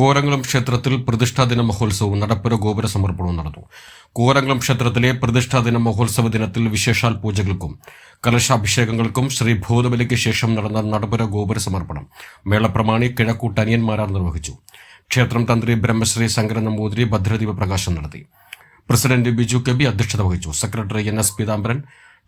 കോരംകുളം ക്ഷേത്രത്തിൽ പ്രതിഷ്ഠാദിന മഹോത്സവവും നടപ്പുര ഗോപുര സമർപ്പണവും നടന്നു. കോരങ്കുളം ക്ഷേത്രത്തിലെ പ്രതിഷ്ഠാദിന മഹോത്സവ ദിനത്തിൽ വിശേഷാൽ പൂജകൾക്കും കലശാഭിഷേകങ്ങൾക്കും ശ്രീ ഭൂതബലിക്ക് ശേഷം നടന്ന നടപ്പുര ഗോപുര സമർപ്പണം മേളപ്രമാണി കിഴക്കൂട്ടനിയന്മാരാർ നിർവഹിച്ചു. ക്ഷേത്രം തന്ത്രി ബ്രഹ്മശ്രീ ശങ്കരൻ നമ്പൂതിരി ഭദ്രദീപ പ്രകാശം നടത്തി. പ്രസിഡന്റ് ബിജു കെബി അധ്യക്ഷത വഹിച്ചു. Secretary N S Peethambaran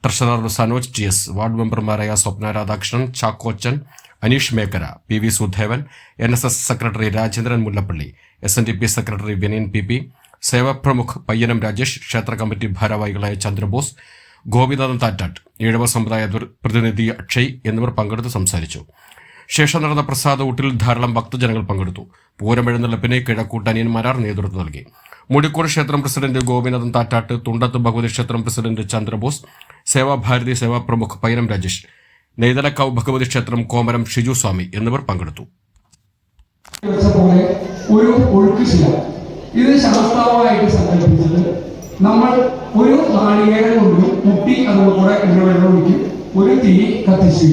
treasurer Sanoj T S ward മെമ്പർമാരായ Swapna Radhakrishnan Chackochan Aneesh Mekkara P V Sudhevan N S S secretary Rajendran Mullappally S N D P secretary Vinayan P P സേവാപ്രമുഖ് Payyanam Rajesh ക്ഷേത്ര committee ഭാരവാഹികളായ ചന്ദ്രബോസ് ഗോപിനാഥൻ താറ്റാട്ട് ഈഴവ സമുദായ പ്രതിനിധി അക്ഷയ് എന്നിവർ പങ്കെടുത്ത് സംസാരിച്ചു. ശേഷം നടന്ന പ്രസാദ ഊട്ടിൽ ധാരാളം ഭക്തജനങ്ങൾ പങ്കെടുത്തു. പൂരം എഴുന്നള്ളിപ്പിന് കിഴക്കൂട്ട് അനിയന്മാരാർ നേതൃത്വം നൽകി. മുടിക്കൂർ ക്ഷേത്രം പ്രസിഡന്റ് ഗോപിനാഥൻ താറ്റാട്ട് തുണ്ടത്ത് ഭഗവതി ക്ഷേത്രം പ്രസിഡന്റ് ചന്ദ്രബോസ് സേവാഭാരതി സേവാപ്രമുഖ് പൈനം രാജേഷ് നെയ്തലക്കാവ് ഭഗവതി ക്ഷേത്രം കോമരം ഷിജു സ്വാമി എന്നിവർ പങ്കെടുത്തു. ഒരു ഒഴുക്കുശില ഇത് ശാസ്താവായിട്ട് സങ്കല്പിച്ചത് നമ്മൾ ഒരു നാളികേരം കൊണ്ട് മുട്ടി അതുകൂടെ എണ്ണ ഒഴിക്കും ഒരു തീ കത്തിച്ചു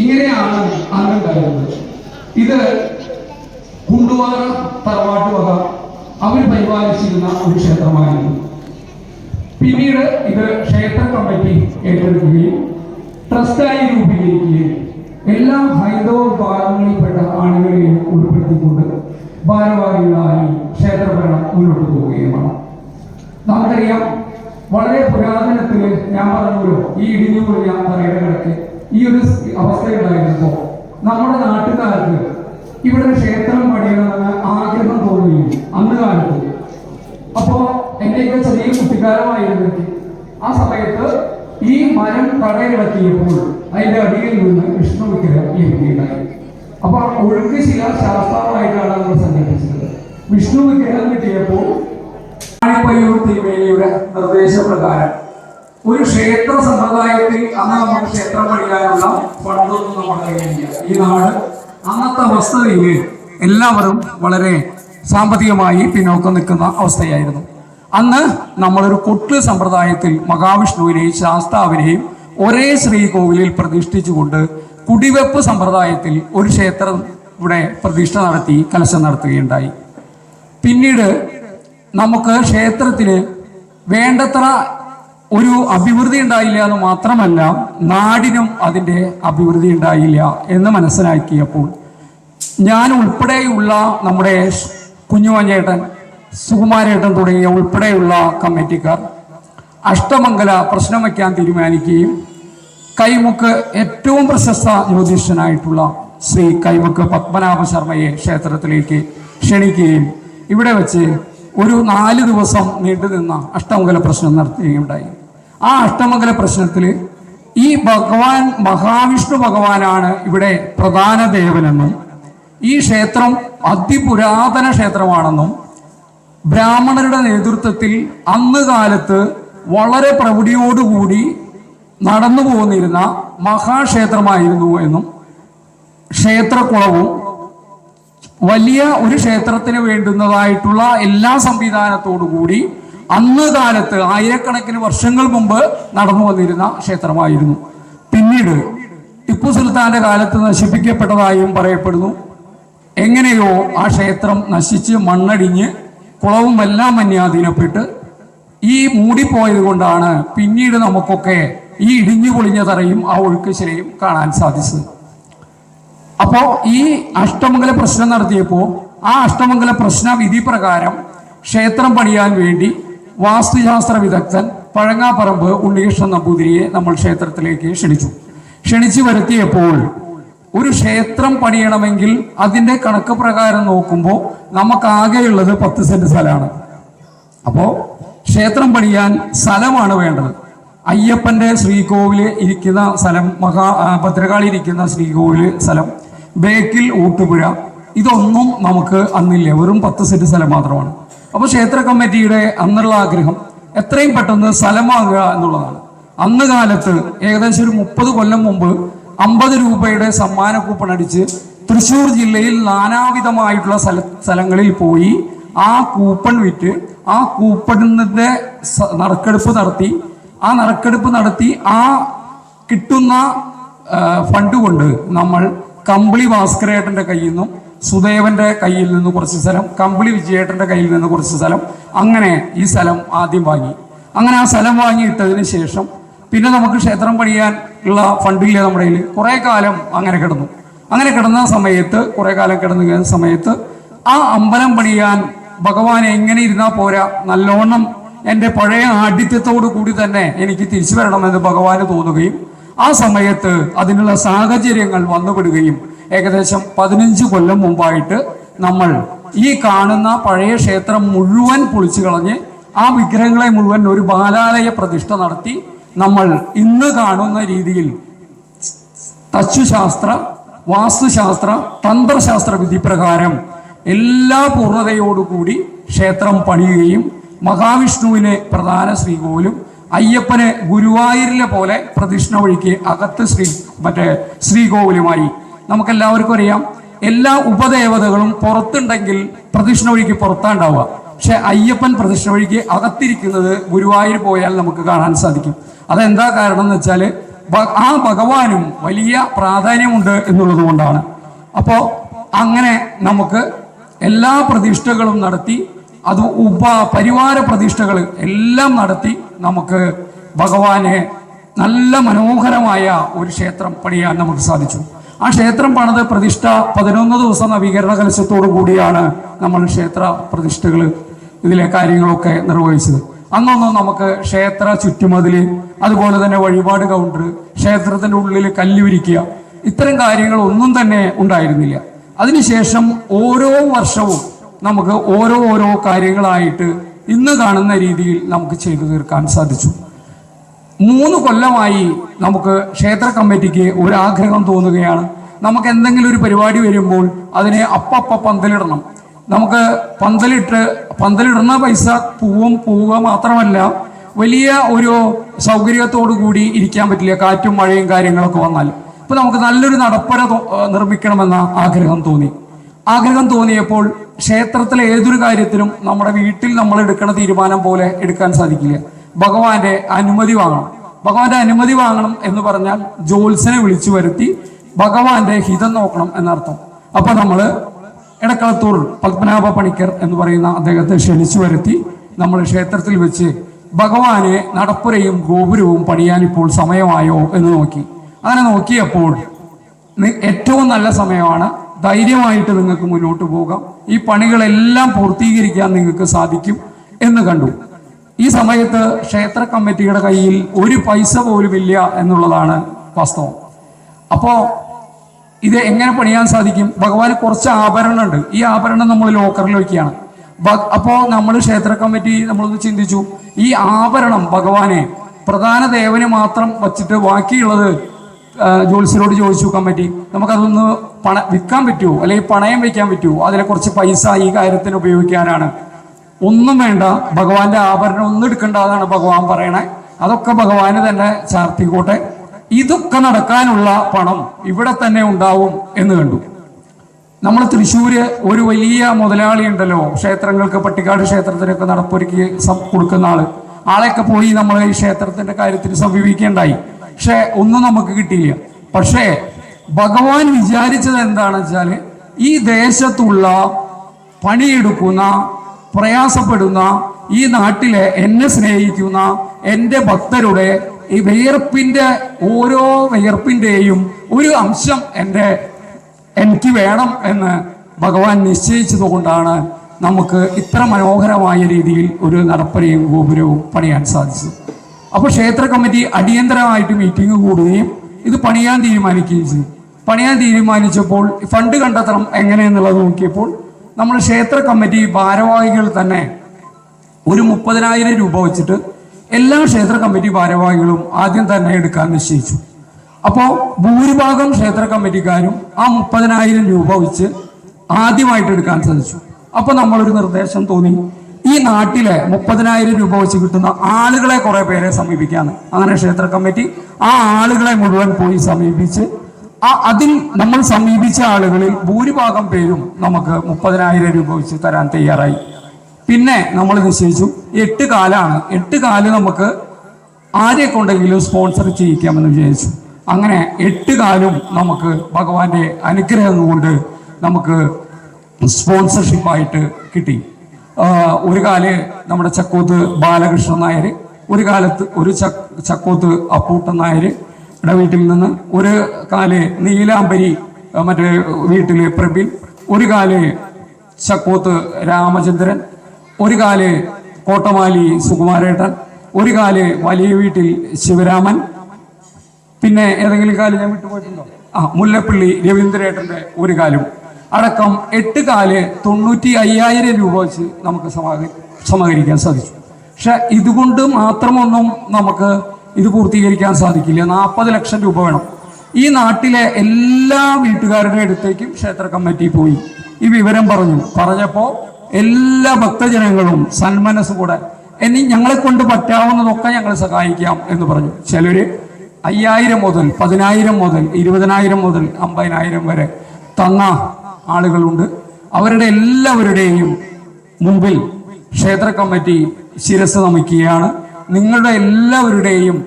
ഇങ്ങനെയാണ് അന്നുണ്ടായിരുന്നത് ഇത് കുണ്ടുവാറ തറവാട്ട് വക അവർ പരിപാലിച്ചിരുന്ന ഒരു ക്ഷേത്രമായിരുന്നു. പിന്നീട് ഇത് ക്ഷേത്ര കമ്മിറ്റി ഏറ്റെടുക്കുകയും ട്രസ്റ്റായി രൂപീകരിക്കുകയും എല്ലാ ഹൈന്ദവ വിഭാഗങ്ങളിൽപ്പെട്ട ആളുകളെയും ഉൾപ്പെടുത്തിക്കൊണ്ട് ഭാരവാഹികളായി ക്ഷേത്രഭരണം മുന്നോട്ട് പോവുകയുമാണ്. നമുക്കറിയാം വളരെ പുരാതനത്തിൽ ഞാൻ പറഞ്ഞല്ലോ ഈ ഇടിഞ്ഞു ഞാൻ തറയുടെ കിടക്ക് ഈ ഒരു അവസ്ഥയുണ്ടായിരുന്നപ്പോൾ നമ്മുടെ നാട്ടുകാർക്ക് ഇവിടെ ക്ഷേത്രം പണിയണമെന്ന് ആഗ്രഹം തോന്നുകയും അന്ന് കാലത്ത്. അപ്പോ എന്റെയൊക്കെ ചെറിയ കുട്ടിക്കാലമായിരുന്നെങ്കിൽ ആ സമയത്ത് ഈ മരം കടയിളക്കിയപ്പോൾ അതിന്റെ അടിയിൽ നിന്ന് വിഷ്ണു വിഗ്രഹം ലഭിക്കുകയുണ്ടായി അപ്പൊ ഒഴുക്ക് ശില ശാസ്ത്രമായിട്ടാണ് നമ്മൾ സംഘടിപ്പിച്ചത് വിഷ്ണു വിഗ്രഹം കിട്ടിയപ്പോൾ ആണിപ്പയ്യൂർ തിരുമേനിയുടെ നിർദ്ദേശപ്രകാരം ഒരു ക്ഷേത്ര സമ്പ്രദായത്തിൽ അന്ന് നമ്മൾ ക്ഷേത്രം പണിയാനുള്ള ഫണ്ടൊന്നും നമ്മുടെ കയ്യിലില്ല. ഈ നാട് അന്നത്തെ അവസ്ഥയിൽ എല്ലാവരും വളരെ സാമ്പത്തികമായി പിന്നോക്കം നിൽക്കുന്ന അവസ്ഥയായിരുന്നു. അന്ന് നമ്മളൊരു കൊട്ട് സമ്പ്രദായത്തിൽ മഹാവിഷ്ണുവിനെയും ശാസ്താവിനെയും ഒരേ ശ്രീകോവിലിൽ പ്രതിഷ്ഠിച്ചുകൊണ്ട് കുടിവെപ്പ് സമ്പ്രദായത്തിൽ ഒരു ക്ഷേത്രം ഇവിടെ പ്രതിഷ്ഠ നടത്തി കലശം നടത്തുകയുണ്ടായി. പിന്നീട് നമുക്ക് ക്ഷേത്രത്തിന് വേണ്ടത്ര ഒരു അഭിവൃദ്ധി ഉണ്ടായില്ല എന്ന് മാത്രമല്ല നാടിനും അതിന്റെ അഭിവൃദ്ധി ഉണ്ടായില്ല എന്ന് മനസ്സിലാക്കിയപ്പോൾ ഞാൻ ഉൾപ്പെടെയുള്ള നമ്മുടെ കുഞ്ഞുമഞ്ഞേട്ടൻ സുകുമാരേട്ടൻ തുടങ്ങിയ ഉൾപ്പെടെയുള്ള കമ്മിറ്റിക്കാർ അഷ്ടമംഗല പ്രശ്നം വയ്ക്കാൻ തീരുമാനിക്കുകയും കൈമുക്ക് ഏറ്റവും പ്രശസ്ത ജ്യോതിഷനായിട്ടുള്ള ശ്രീ കൈമുക്ക് പത്മനാഭ ശർമ്മയെ ക്ഷേത്രത്തിലേക്ക് ക്ഷണിക്കുകയും ഇവിടെ വെച്ച് ഒരു നാല് ദിവസം നീണ്ടുനിന്ന അഷ്ടമംഗല പ്രശ്നം നടത്തുകയുണ്ടായി. ആ അഷ്ടമംഗല പ്രശ്നത്തിൽ ഈ ഭഗവാൻ മഹാവിഷ്ണു ഭഗവാനാണ് ഇവിടെ പ്രധാന ദേവനെന്നും ഈ ക്ഷേത്രം അതിപുരാതന ക്ഷേത്രമാണെന്നും ബ്രാഹ്മണരുടെ നേതൃത്വത്തിൽ അന്ന് കാലത്ത് വളരെ പ്രൗഢിയോടുകൂടി നടന്നു പോന്നിരുന്ന മഹാക്ഷേത്രമായിരുന്നു എന്നും ക്ഷേത്രക്കുളവും വലിയ ഒരു ക്ഷേത്രത്തിന് വേണ്ടുന്നതായിട്ടുള്ള എല്ലാ സംവിധാനത്തോടുകൂടി അന്ന് കാലത്ത് ആയിരക്കണക്കിന് വർഷങ്ങൾ മുമ്പ് നടന്നു വന്നിരുന്ന ക്ഷേത്രമായിരുന്നു. പിന്നീട് ടിപ്പു സുൽത്താന്റെ കാലത്ത് നശിപ്പിക്കപ്പെട്ടതായും പറയപ്പെടുന്നു. എങ്ങനെയോ ആ ക്ഷേത്രം നശിച്ച് മണ്ണടിഞ്ഞ് കുളവും എല്ലാം അന്യാധീനപ്പെട്ട് ഈ മൂടിപ്പോയത് കൊണ്ടാണ് പിന്നീട് നമുക്കൊക്കെ ഈ ഇടിഞ്ഞു പൊളിഞ്ഞ തറയും ആ ഒഴുക്കുശിലയും കാണാൻ സാധിച്ചത്. അപ്പോൾ ഈ അഷ്ടമംഗല പ്രശ്നം നടത്തിയപ്പോൾ ആ അഷ്ടമംഗല പ്രശ്ന വിധി പ്രകാരം ക്ഷേത്രം പണിയാൻ വേണ്ടി വാസ്തുശാസ്ത്ര വിദഗ്ധൻ പഴങ്ങാപ്പറമ്പ് ഉണ്ണികൃഷ്ണൻ നമ്പൂതിരിയെ നമ്മൾ ക്ഷേത്രത്തിലേക്ക് ക്ഷണിച്ചു. ക്ഷണിച്ചു വരുത്തിയപ്പോൾ ഒരു ക്ഷേത്രം പണിയണമെങ്കിൽ അതിന്റെ കണക്ക് പ്രകാരം നോക്കുമ്പോൾ നമുക്കാകെയുള്ളത് പത്ത് സെന്റ് സ്ഥലമാണ്. അപ്പോൾ ക്ഷേത്രം പണിയാൻ സ്ഥലമാണ് വേണ്ടത്. അയ്യപ്പന്റെ ശ്രീകോവിൽ ഇരിക്കുന്ന സ്ഥലം മഹാ ഭദ്രകാളി ഇരിക്കുന്ന ശ്രീകോവിൽ സ്ഥലം ബേക്കിൽ ഊട്ടുപുഴ ഇതൊന്നും നമുക്ക് അന്നില്ല. വെറും പത്ത് സെന്റ് സ്ഥലം മാത്രമാണ്. അപ്പോൾ ക്ഷേത്ര കമ്മിറ്റിയുടെ അന്നുള്ള ആഗ്രഹം എത്രയും പെട്ടെന്ന് സ്ഥലം വാങ്ങുക എന്നുള്ളതാണ്. അന്ന് കാലത്ത് ഏകദേശം ഒരു മുപ്പത് കൊല്ലം മുമ്പ് അമ്പത് രൂപയുടെ സമ്മാന കൂപ്പൺ അടിച്ച് തൃശ്ശൂർ ജില്ലയിൽ നാനാവിധമായിട്ടുള്ള സ്ഥല സ്ഥലങ്ങളിൽ പോയി ആ കൂപ്പൺ വിറ്റ് ആ കൂപ്പണിന്റെ സ- നറുക്കെടുപ്പ് നടത്തി. ആ നറുക്കെടുപ്പ് നടത്തി ആ കിട്ടുന്ന ഫണ്ട് കൊണ്ട് നമ്മൾ കമ്പിളി ഭാസ്കരേട്ടന്റെ കയ്യിൽ നിന്നും സുദേവന്റെ കയ്യിൽ നിന്ന് കുറച്ച് സ്ഥലം കമ്പിളി വിജയേട്ടന്റെ കയ്യിൽ നിന്ന് കുറച്ച് സ്ഥലം അങ്ങനെ ഈ സ്ഥലം ആദ്യം വാങ്ങി. അങ്ങനെ ആ സ്ഥലം വാങ്ങിയിട്ടതിന് ശേഷം പിന്നെ നമുക്ക് ക്ഷേത്രം പണിയാൻ ഉള്ള ഫണ്ടില്ല നമ്മുടെ കയ്യിൽ കുറെ കാലം അങ്ങനെ കിടന്നു. അങ്ങനെ കിടന്ന സമയത്ത് കുറെ കാലം കിടന്നു സമയത്ത് ആ അമ്പലം പണിയാൻ ഭഗവാൻ എങ്ങനെ ഇരുന്നാൽ പോരാ. നല്ലോണം എന്റെ പഴയ ആഠിത്യത്തോടു കൂടി തന്നെ എനിക്ക് തിരിച്ചു വരണമെന്ന് ഭഗവാന് തോന്നുകയും ആ സമയത്ത് അതിനുള്ള സാഹചര്യങ്ങൾ വന്നുപെടുകയും ഏകദേശം പതിനഞ്ച് കൊല്ലം മുമ്പായിട്ട് നമ്മൾ ഈ കാണുന്ന പഴയ ക്ഷേത്രം മുഴുവൻ പൊളിച്ചു കളഞ്ഞ് ആ വിഗ്രഹങ്ങളെ മുഴുവൻ ഒരു ബാലാലയ പ്രതിഷ്ഠ നടത്തി നമ്മൾ ഇന്ന് കാണുന്ന രീതിയിൽ തച്ചുശാസ്ത്ര വാസ്തുശാസ്ത്ര തന്ത്രശാസ്ത്ര വിധി പ്രകാരം എല്ലാ പൂർണതയോടുകൂടി ക്ഷേത്രം പണിയുകയും മഹാവിഷ്ണുവിനെ പ്രധാന ശ്രീകോവിലും അയ്യപ്പനെ ഗുരുവായൂരിലെ പോലെ പ്രദക്ഷിണ വഴിക്ക് അകത്ത് ശ്രീ മറ്റേ ശ്രീകോവിലുമായി നമുക്കെല്ലാവർക്കും അറിയാം എല്ലാ ഉപദേവതകളും പുറത്തുണ്ടെങ്കിൽ പ്രദക്ഷിണ വഴിക്ക് പുറത്താണ്ടാവുക. പക്ഷെ അയ്യപ്പൻ പ്രതിഷ്ഠ വഴിക്ക് അകത്തിരിക്കുന്നത് ഗുരുവായൂർ പോയാൽ നമുക്ക് കാണാൻ സാധിക്കും. അതെന്താ കാരണം എന്ന് വെച്ചാൽ ആ ഭഗവാനും വലിയ പ്രാധാന്യമുണ്ട് എന്നുള്ളത് കൊണ്ടാണ്. അപ്പോൾ അങ്ങനെ നമുക്ക് എല്ലാ പ്രതിഷ്ഠകളും നടത്തി അത് ഉപ പരിവാര പ്രതിഷ്ഠകൾ എല്ലാം നടത്തി നമുക്ക് ഭഗവാനെ നല്ല മനോഹരമായ ഒരു ക്ഷേത്രം പണിയാൻ നമുക്ക് സാധിച്ചു. ആ ക്ഷേത്രം പണിത് പ്രതിഷ്ഠ പതിനൊന്ന് ദിവസം നവീകരണ കലശത്തോടു കൂടിയാണ് നമ്മൾ ക്ഷേത്ര പ്രതിഷ്ഠകൾ ഇതിലെ കാര്യങ്ങളൊക്കെ നിർവഹിച്ചത്. അന്നൊന്നും നമുക്ക് ക്ഷേത്ര ചുറ്റുമതിൽ അതുപോലെ തന്നെ വഴിപാട് കൗണ്ടർ ക്ഷേത്രത്തിന്റെ ഉള്ളിൽ കല്ല് വിരിക്കുക ഇത്തരം കാര്യങ്ങൾ ഒന്നും തന്നെ ഉണ്ടായിരുന്നില്ല. അതിനുശേഷം ഓരോ വർഷവും നമുക്ക് ഓരോ ഓരോ കാര്യങ്ങളായിട്ട് ഇന്ന് കാണുന്ന രീതിയിൽ നമുക്ക് ചെയ്തു തീർക്കാൻ സാധിച്ചു. മൂന്ന് കൊല്ലമായി നമുക്ക് ക്ഷേത്ര കമ്മിറ്റിക്ക് ഒരാഗ്രഹം തോന്നുകയാണ്. നമുക്ക് എന്തെങ്കിലും ഒരു പരിപാടി വരുമ്പോൾ അതിനെ അപ്പപ്പ പന്തലിടണം. നമുക്ക് പന്തലിട്ട് പന്തലിടുന്ന പൈസ പൂവും പോവുക മാത്രമല്ല വലിയ ഒരു സൗകര്യത്തോടു കൂടി ഇരിക്കാൻ പറ്റില്ല കാറ്റും മഴയും കാര്യങ്ങളൊക്കെ വന്നാൽ. ഇപ്പൊ നമുക്ക് നല്ലൊരു നടപ്പര നിർമ്മിക്കണമെന്ന ആഗ്രഹം തോന്നി. ആഗ്രഹം തോന്നിയപ്പോൾ ക്ഷേത്രത്തിലെ ഏതൊരു കാര്യത്തിലും നമ്മുടെ വീട്ടിൽ നമ്മൾ എടുക്കുന്ന തീരുമാനം പോലെ എടുക്കാൻ സാധിക്കില്ല. ഭഗവാന്റെ അനുമതി വാങ്ങണം. ഭഗവാന്റെ അനുമതി വാങ്ങണം എന്ന് പറഞ്ഞാൽ ജോത്സനെ വിളിച്ചു വരുത്തി ഭഗവാന്റെ ഹിതം നോക്കണം എന്നർത്ഥം. അപ്പൊ നമ്മൾ എടക്കളത്തൂർ പത്മനാഭ പണിക്കർ എന്ന് പറയുന്ന അദ്ദേഹത്തെ ക്ഷണിച്ചു വരുത്തി നമ്മൾ ക്ഷേത്രത്തിൽ വെച്ച് ഭഗവാനെ നടപ്പുരയും ഗോപുരവും പണിയാൻ ഇപ്പോൾ സമയമായോ എന്ന് നോക്കി. അങ്ങനെ നോക്കിയപ്പോൾ ഏറ്റവും നല്ല സമയമാണ്. ധൈര്യമായിട്ട് നിങ്ങൾക്ക് മുന്നോട്ട് പോകാം. ഈ പണികളെല്ലാം പൂർത്തീകരിക്കാൻ നിങ്ങൾക്ക് സാധിക്കും എന്ന് കണ്ടു. ഈ സമയത്ത് ക്ഷേത്ര കമ്മിറ്റിയുടെ കയ്യിൽ ഒരു പൈസ പോലും ഇല്ല എന്നുള്ളതാണ് വാസ്തവം. അപ്പോ ഇത് എങ്ങനെ പണിയാൻ സാധിക്കും? ഭഗവാന് കുറച്ച് ആഭരണം ഉണ്ട് ഈ ആഭരണം നമ്മൾ ലോക്കറിൽ വെക്കുകയാണ്. അപ്പോൾ അപ്പോ നമ്മൾ ക്ഷേത്ര കമ്മിറ്റി നമ്മളൊന്ന് ചിന്തിച്ചു. ഈ ആഭരണം ഭഗവാനെ പ്രധാന ദേവന് മാത്രം വച്ചിട്ട് ബാക്കിയുള്ളത് ജോത്സ്യരോട് ചോദിച്ചു കമ്മിറ്റി. നമുക്കതൊന്ന് പണ വിൽക്കാൻ പറ്റുമോ അല്ലെങ്കിൽ പണയം വെക്കാൻ പറ്റുമോ അതിലെ കുറച്ച് പൈസ ഈ കാര്യത്തിന് ഉപയോഗിക്കാനാണ്. ഒന്നും വേണ്ട. ഭഗവാന്റെ ആഭരണം ഒന്നും എടുക്കേണ്ട എന്നാണ് ഭഗവാൻ പറയണേ. അതൊക്കെ ഭഗവാന് തന്നെ ചാർത്തിക്കോട്ടെ. ഇതൊക്കെ നടക്കാനുള്ള പണം ഇവിടെ തന്നെ ഉണ്ടാവും എന്ന് കണ്ടു. നമ്മൾ തൃശ്ശൂര് ഒരു വലിയ മുതലാളി ഉണ്ടല്ലോ ക്ഷേത്രങ്ങൾക്ക് പട്ടിക്കാട് ക്ഷേത്രത്തിനൊക്കെ നടപ്പൊരുക്കി കൊടുക്കുന്ന ആൾ. ആളെയൊക്കെ പോയി നമ്മൾ ഈ ക്ഷേത്രത്തിന്റെ കാര്യത്തിൽ സമീപിക്കേണ്ടായി. പക്ഷെ ഒന്നും നമുക്ക് കിട്ടിയില്ല. പക്ഷേ ഭഗവാൻ വിചാരിച്ചത് എന്താണെന്ന് വെച്ചാൽ ഈ ദേശത്തുള്ള പണിയെടുക്കുന്ന പ്രയാസപ്പെടുന്ന ഈ നാട്ടിലെ എന്നെ സ്നേഹിക്കുന്ന എന്റെ ഭക്തരുടെ ഈ വിയർപ്പിന്റെ ഓരോ വിയർപ്പിന്റെയും ഒരു അംശം എന്റെ എനിക്ക് വേണം എന്ന് ഭഗവാൻ നിശ്ചയിച്ചതുകൊണ്ടാണ് നമുക്ക് ഇത്ര മനോഹരമായ രീതിയിൽ ഒരു നടപ്പരയും ഗോപുരവും പണിയാൻ സാധിച്ചത്. അപ്പോൾ ക്ഷേത്ര കമ്മിറ്റി അടിയന്തരമായിട്ട് മീറ്റിംഗ് കൂടുകയും ഇത് പണിയാൻ തീരുമാനിക്കുകയും ചെയ്തു. പണിയാൻ തീരുമാനിച്ചപ്പോൾ ഫണ്ട് കണ്ടെത്തണം എങ്ങനെയെന്നുള്ളത് നോക്കിയപ്പോൾ നമ്മൾ ക്ഷേത്ര കമ്മിറ്റി ഭാരവാഹികൾ തന്നെ ഒരു മുപ്പതിനായിരം രൂപ വെച്ചിട്ട് എല്ലാ ക്ഷേത്ര കമ്മിറ്റി ഭാരവാഹികളും ആദ്യം തന്നെ എടുക്കാൻ നിശ്ചയിച്ചു. അപ്പോൾ ഭൂരിഭാഗം ക്ഷേത്ര കമ്മിറ്റിക്കാരും ആ മുപ്പതിനായിരം രൂപ വെച്ച് ആദ്യമായിട്ട് എടുക്കാൻ സാധിച്ചു അപ്പോൾ നമ്മളൊരു നിർദ്ദേശം തോന്നി. ഈ നാട്ടിലെ മുപ്പതിനായിരം രൂപ വെച്ച് കിട്ടുന്ന ആളുകളെ കുറേ പേരെ സമീപിക്കാന്ന് അങ്ങനെ ക്ഷേത്ര കമ്മിറ്റി ആ ആളുകളെ മുഴുവൻ പോയി സമീപിച്ച് ആ അതിൽ നമ്മൾ സമീപിച്ച ആളുകളിൽ ഭൂരിഭാഗം പേരും നമുക്ക് മുപ്പതിനായിരം രൂപ വെച്ച് തരാൻ തയ്യാറായി. പിന്നെ നമ്മൾ നിശ്ചയിച്ചു എട്ട് കാലാണ്. എട്ട് കാൽ നമുക്ക് ആരെ കൊണ്ടെങ്കിലും സ്പോൺസർ ചെയ്യിക്കാമെന്ന് വിചാരിച്ചു. അങ്ങനെ എട്ട് കാലും നമുക്ക് ഭഗവാന്റെ അനുഗ്രഹം കൊണ്ട് നമുക്ക് സ്പോൺസർഷിപ്പായിട്ട് കിട്ടി. ഒരു കാൽ നമ്മുടെ ചക്കോത്ത് ബാലകൃഷ്ണൻ നായർ ഒരു കാലത്ത് ഒരു ചക്കോത്ത് അപ്പൂട്ടൻ നായരുടെ വീട്ടിൽ നിന്ന് ഒരു കാൽ നീലാംബരി മറ്റേ വീട്ടിലെ പ്രബിൻ ഒരു കാൽ ചക്കോത്ത് രാമചന്ദ്രൻ ഒരു കാൽ കോട്ടമാലി സുകുമാരേട്ടൻ ഒരു കാൽ വലിയ വീട്ടിൽ ശിവരാമൻ. പിന്നെ ഏതെങ്കിലും കാൽ ഞാൻ വിട്ടുപോയിട്ടുണ്ടോ? ആ മുല്ലപ്പള്ളി രവീന്ദ്രേട്ടന്റെ ഒരു കാലും. അടക്കം എട്ട് കാൽ തൊണ്ണൂറ്റി അയ്യായിരം രൂപ വെച്ച് നമുക്ക് സമാഹരി സമാഹരിക്കാൻ സാധിച്ചു. പക്ഷെ ഇതുകൊണ്ട് മാത്രമൊന്നും നമുക്ക് ഇത് പൂർത്തീകരിക്കാൻ സാധിക്കില്ല. നാൽപ്പത് ലക്ഷം രൂപ വേണം. ഈ നാട്ടിലെ എല്ലാ വീട്ടുകാരുടെ അടുത്തേക്കും ക്ഷേത്ര കമ്മിറ്റി പോയി. ഈ വിവരം പറഞ്ഞു. പറഞ്ഞപ്പോൾ എല്ലാ ഭക്തജനങ്ങളും സന്മനസ് കൂടെ. ഇനി ഞങ്ങളെ കൊണ്ട് പറ്റാവുന്നതൊക്കെ ഞങ്ങൾ സഹായിക്കാം എന്ന് പറഞ്ഞു. ചിലര് അയ്യായിരം മുതൽ പതിനായിരം മുതൽ ഇരുപതിനായിരം മുതൽ അമ്പതിനായിരം വരെ തന്ന ആളുകളുണ്ട്. അവരുടെ എല്ലാവരുടെയും മുമ്പിൽ ക്ഷേത്ര കമ്മിറ്റി ശിരസ് നമിക്കുകയാണ്. നിങ്ങളുടെ എല്ലാവരുടെയും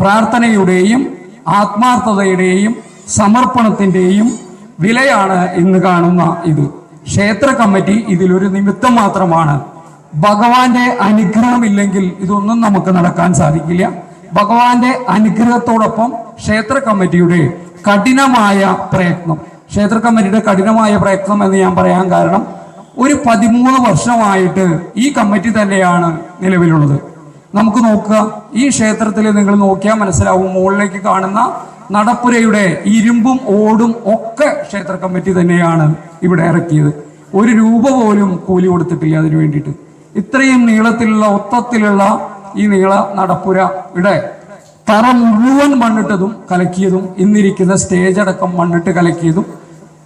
പ്രാർത്ഥനയുടെയും ആത്മാർത്ഥതയുടെയും സമർപ്പണത്തിന്റെയും വിലയാണ് ഇന്ന് കാണുന്ന ഇത്. ക്ഷേത്ര കമ്മിറ്റി ഇതിലൊരു നിമിത്തം മാത്രമാണ്. ഭഗവാന്റെ അനുഗ്രഹം ഇല്ലെങ്കിൽ ഇതൊന്നും നമുക്ക് നടക്കാൻ സാധിക്കില്ല. ഭഗവാന്റെ അനുഗ്രഹത്തോടൊപ്പം ക്ഷേത്ര കമ്മിറ്റിയുടെ കഠിനമായ പ്രയത്നം. ക്ഷേത്ര കമ്മിറ്റിയുടെ കഠിനമായ പ്രയത്നം എന്ന് ഞാൻ പറയാൻ കാരണം ഒരു പതിമൂന്ന് വർഷമായിട്ട് ഈ കമ്മിറ്റി തന്നെയാണ് നിലവിലുള്ളത്. നമുക്ക് നോക്കുക ഈ ക്ഷേത്രത്തിൽ നിങ്ങൾ നോക്കിയാൽ മനസ്സിലാവും മുകളിലേക്ക് കാണുന്ന നടപ്പുരയുടെ ഇരുമ്പും ഓടും ഒക്കെ ക്ഷേത്ര കമ്മിറ്റി തന്നെയാണ് ഇവിടെ ഇറക്കിയത്. ഒരു രൂപ പോലും കൂലി കൊടുത്തിട്ടില്ല അതിനു വേണ്ടിയിട്ട്. ഇത്രയും നീളത്തിലുള്ള ഒത്തത്തിലുള്ള ഈ നീള നടപ്പുര ഇവിടെ തറ മുഴുവൻ മണ്ണിട്ടതും കലക്കിയതും ഇന്നിരിക്കുന്ന സ്റ്റേജ് അടക്കം മണ്ണിട്ട് കലക്കിയതും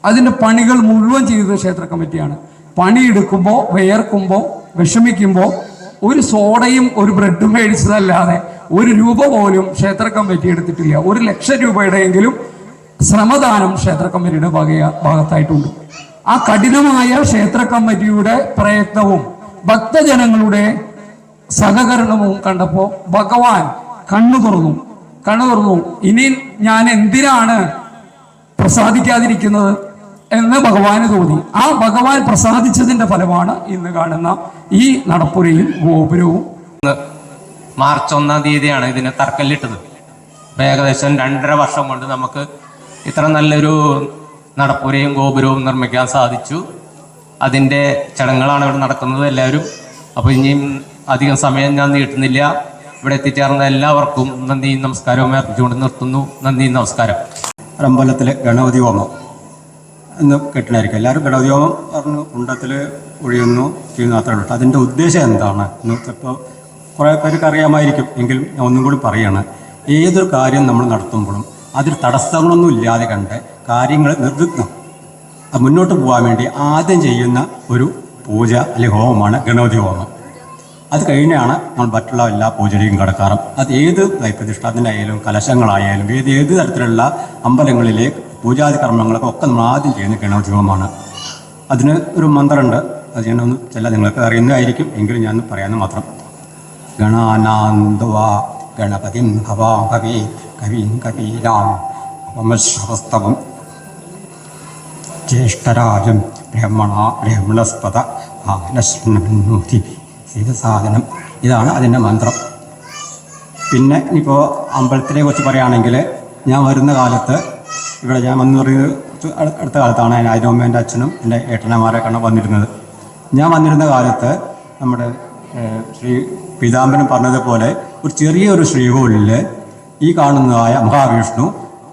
അതിന്റെ പണികൾ മുഴുവൻ ചെയ്തത് ക്ഷേത്ര കമ്മിറ്റിയാണ്. പണിയെടുക്കുമ്പോൾ വിയർക്കുമ്പോൾ വിഷമിക്കുമ്പോൾ ഒരു സോഡയും ഒരു ബ്രെഡും മേടിച്ചതല്ലാതെ ഒരു രൂപ പോലും ക്ഷേത്ര കമ്മിറ്റി എടുത്തിട്ടില്ല. ഒരു ലക്ഷം രൂപയുടെയെങ്കിലും ശ്രമദാനം ക്ഷേത്ര കമ്മിറ്റിയുടെ ഭാഗ ഭാഗത്തായിട്ടുണ്ട്. ആ കഠിനമായ ക്ഷേത്ര കമ്മിറ്റിയുടെ പ്രയത്നവും ഭക്തജനങ്ങളുടെ സഹകരണവും കണ്ടപ്പോൾ ഭഗവാൻ കണ്ണു തുറന്നു. കണ്ണു തുറന്നു. ഇനി ഞാൻ എന്തിനാണ് പ്രസാദിക്കാതിരിക്കുന്നത്? എന്ന് ഭഗവാന് തോന്നി. ആ ഭഗവാൻ പ്രസാദിച്ചതിന്റെ ഫലമാണ് ഇന്ന് കാണുന്ന ഈ നടപ്പുരയും ഗോപുരവും. മാർച്ച് ഒന്നാം തീയതിയാണ് ഇതിനെ തർക്കല്ലിട്ടത്. ഏകദേശം രണ്ടര വർഷം കൊണ്ട് നമുക്ക് ഇത്ര നല്ലൊരു നടപ്പുരയും ഗോപുരവും നിർമ്മിക്കാൻ സാധിച്ചു. അതിന്റെ ചടങ്ങുകളാണ് ഇവിടെ നടക്കുന്നത് എല്ലാവരും. അപ്പോൾ ഇനിയും അധികം സമയം ഞാൻ നീട്ടുന്നില്ല. ഇവിടെ എത്തിച്ചേർന്ന എല്ലാവർക്കും നന്ദിയും നമസ്കാരവും അർപ്പിച്ചുകൊണ്ട് നിർത്തുന്നു. നന്ദി നമസ്കാരം. അമ്പലത്തിലെ ഗണപതി ഹോമം. എന്ന് കെട്ടിനായിരിക്കും എല്ലാവരും ഹോമം പറഞ്ഞു കുണ്ടത്തിൽ ഒഴിയുന്നു ചെയ്യുന്നു അത്രേ ഉള്ളൂ. അതിന്റെ ഉദ്ദേശം എന്താണ്? എന്ന് ഇപ്പോൾ കുറേ പേർക്ക് അറിയാമായിരിക്കും. എങ്കിലും ഞാൻ ഒന്നും കൂടി പറയാണ്. ഏതൊരു കാര്യം നമ്മൾ നടത്തുമ്പോഴും അതിൽ തടസ്സങ്ങളൊന്നും ഇല്ലാതെ കണ്ട് കാര്യങ്ങൾ നിർവിഘ്നം മുന്നോട്ട് പോകാൻ വേണ്ടി ആദ്യം ചെയ്യുന്ന ഒരു പൂജ അല്ലെങ്കിൽ ഹോമമാണ് ഗണപതി ഹോമം അത് കഴിഞ്ഞാണ് നമ്മൾ മറ്റുള്ള എല്ലാ പൂജയിലേക്കും കടക്കാറും. അത് ഏത് പ്രതിഷ്ഠാത്തിനായാലും കലശങ്ങളായാലും ഏത് ഏത് തരത്തിലുള്ള അമ്പലങ്ങളിലെ പൂജാതി കർമ്മങ്ങളൊക്കെ ഒക്കെ നമ്മൾ ആദ്യം ചെയ്യുന്ന ഗണപതി ഹോമമാണ് അതിന് ഒരു മന്ത്രമുണ്ട്. അത് ഒന്ന് ചില നിങ്ങൾക്ക് അറിയുന്നതായിരിക്കും. എങ്കിലും ഞാൻ പറയാമെന്ന് മാത്രം. ഗണാനാന്ദവാ ഗണപതി ഭവാ ജ്യേഷ്ഠരാജം ബ്രഹ്മണ ബ്രഹ്മണസ്പത ശിവസാധനം ഇതാണ് അതിന്റെ മന്ത്രം. പിന്നെ ഇപ്പോൾ അമ്പലത്തിനെ കുറിച്ച് പറയുകയാണെങ്കിൽ ഞാൻ വരുന്ന കാലത്ത് ഇവിടെ ഞാൻ വന്നു പറയുന്നത് അടുത്ത കാലത്താണ് ഞാൻ അതിന് മുമ്പ് എന്റെ അച്ഛനും എന്റെ ഏട്ടനമാരൊക്കെയാണ് വന്നിരുന്നത്. ഞാൻ വന്നിരുന്ന കാലത്ത് നമ്മുടെ ശ്രീ പീതാംബരൻ പറഞ്ഞതുപോലെ ഒരു ചെറിയൊരു ശ്രീകോളിൽ ഈ കാണുന്നതായ മഹാവിഷ്ണു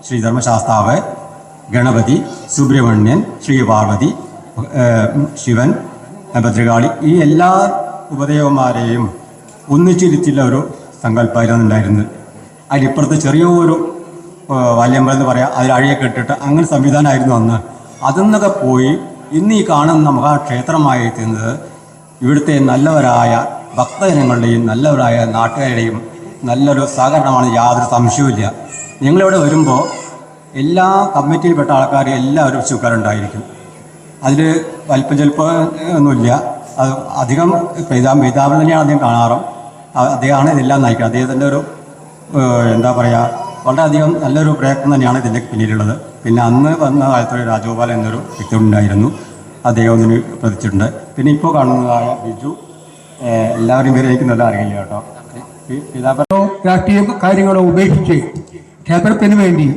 ശ്രീധർമ്മശാസ്താവ് ഗണപതി സുബ്രഹ്മണ്യൻ ശ്രീ പാർവതി ശിവൻ ഭദ്രകാളി ഈ എല്ലാ ഉപദേവന്മാരെയും ഒന്നിച്ചിരുത്തിയുള്ള ഒരു സങ്കല്പമായിരുന്നു ഉണ്ടായിരുന്നത്. അതിലിപ്പുറത്ത് ചെറിയൊരു വല്യമ്പലം എന്ന് പറയാം അതിൽ അഴിയൊക്കെ ഇട്ടിട്ട് അങ്ങനെ സംവിധാനമായിരുന്നു അന്ന്. അതിൽ നിന്നൊക്കെ പോയി ഇന്ന് ഈ കാണുന്ന മഹാക്ഷേത്രമായി എത്തുന്നത് ഇവിടുത്തെ നല്ലവരായ ഭക്തജനങ്ങളുടെയും നല്ലവരായ നാട്ടുകാരുടെയും നല്ലൊരു സഹകരണമാണ് യാതൊരു സംശയവുമില്ല. ഞങ്ങളിവിടെ വരുമ്പോൾ എല്ലാ കമ്മിറ്റിയിൽപ്പെട്ട ആൾക്കാർ എല്ലാവരും ചുക്കാരുണ്ടായിരിക്കും. അതിൽ വലിപ്പം ചിലപ്പോൾ ഒന്നുമില്ല. അത് അധികം പിതാ പിതാവിനെ തന്നെയാണ് അദ്ദേഹം കാണാറും. അദ്ദേഹമാണ് ഇതെല്ലാം നയിക്കുന്നത്. അദ്ദേഹത്തിന്റെ ഒരു എന്താ പറയുക വളരെയധികം നല്ലൊരു പ്രയത്നം തന്നെയാണ് ഇതിന്റെ പിന്നിലുള്ളത്. പിന്നെ അന്ന് വന്ന കാലത്തൊരു രാജഗോപാൽ എന്നൊരു വ്യക്തി ഉണ്ടായിരുന്നു. അദ്ദേഹം ഇതിന് പ്രതിച്ചിട്ടുണ്ട്. പിന്നെ ഇപ്പോൾ കാണുന്നതായ ബിജു എല്ലാവരും പേരും എനിക്ക് നല്ല അറിയില്ല കേട്ടോ. ഈ പിതാപ രാഷ്ട്രീയ കാര്യങ്ങളോ ഉപേക്ഷിച്ച് ക്ഷേത്രത്തിന് വേണ്ടി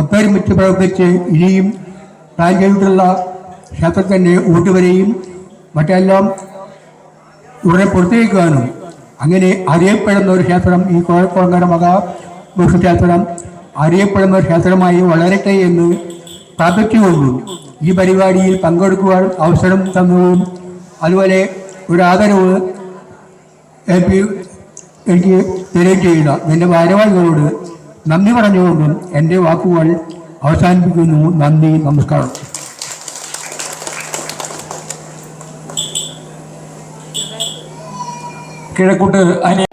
ഒത്തൊരുമിച്ച് പ്രവർത്തിച്ച് ഇനിയും പ്ലാൻ ചെയ്തിട്ടുള്ള ക്ഷേത്രത്തിന്റെ ഊട്ടുവരെയും മറ്റെല്ലാം ഉടനെ പുറത്തേക്കാനും അങ്ങനെ അറിയപ്പെടുന്ന ഒരു ക്ഷേത്രം ഈ കോഴക്കുളങ്ങര മഹാഭൂഷ ക്ഷേത്രം അറിയപ്പെടുന്ന ഒരു ക്ഷേത്രമായി വളരട്ടെ എന്ന് പ്രാർത്ഥിച്ചുകൊണ്ടു. ഈ പരിപാടിയിൽ പങ്കെടുക്കുവാൻ അവസരം തന്നതും അതുപോലെ ഒരു ആദരവ് എനിക്ക് എനിക്ക് തരുകയും ചെയ്യുക എന്റെ ഭാരവാഹികളോട് നന്ദി പറഞ്ഞുകൊണ്ടും എന്റെ വാക്കുകൾ അവസാനിപ്പിക്കുന്നു. നന്ദി നമസ്കാരം. കിഴക്കൂട്ട് അനി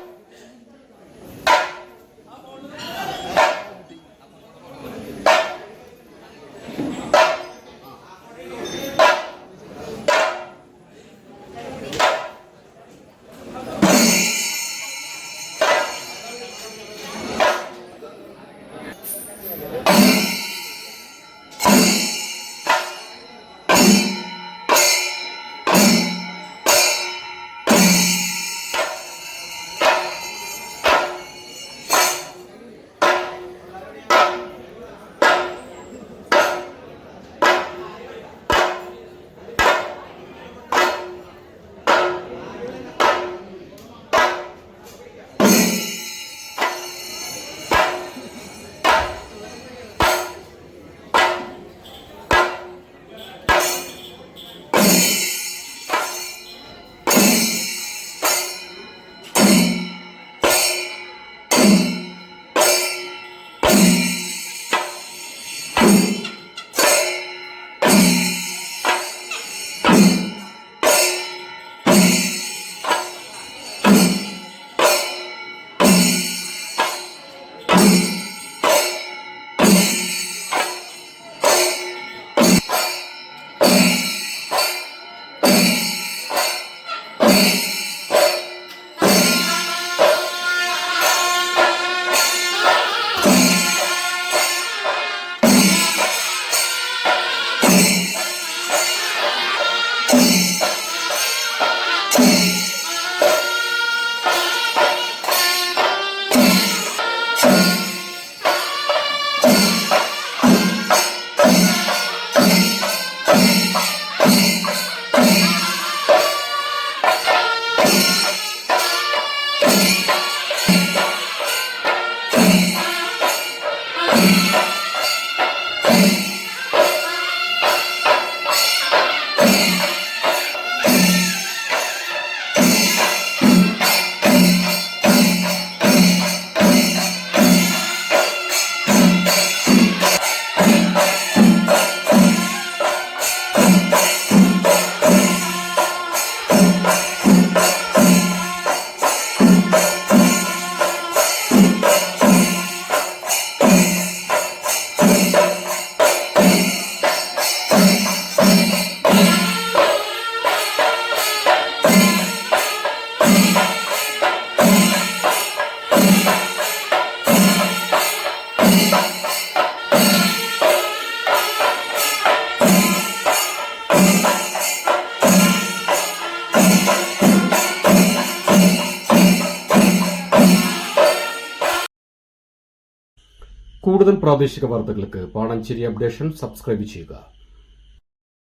പ്രാദേശിക വാർത്തകൾക്ക് പാണഞ്ചേരി അപ്ഡേഷൻ സബ്സ്ക്രൈബ് ചെയ്യുക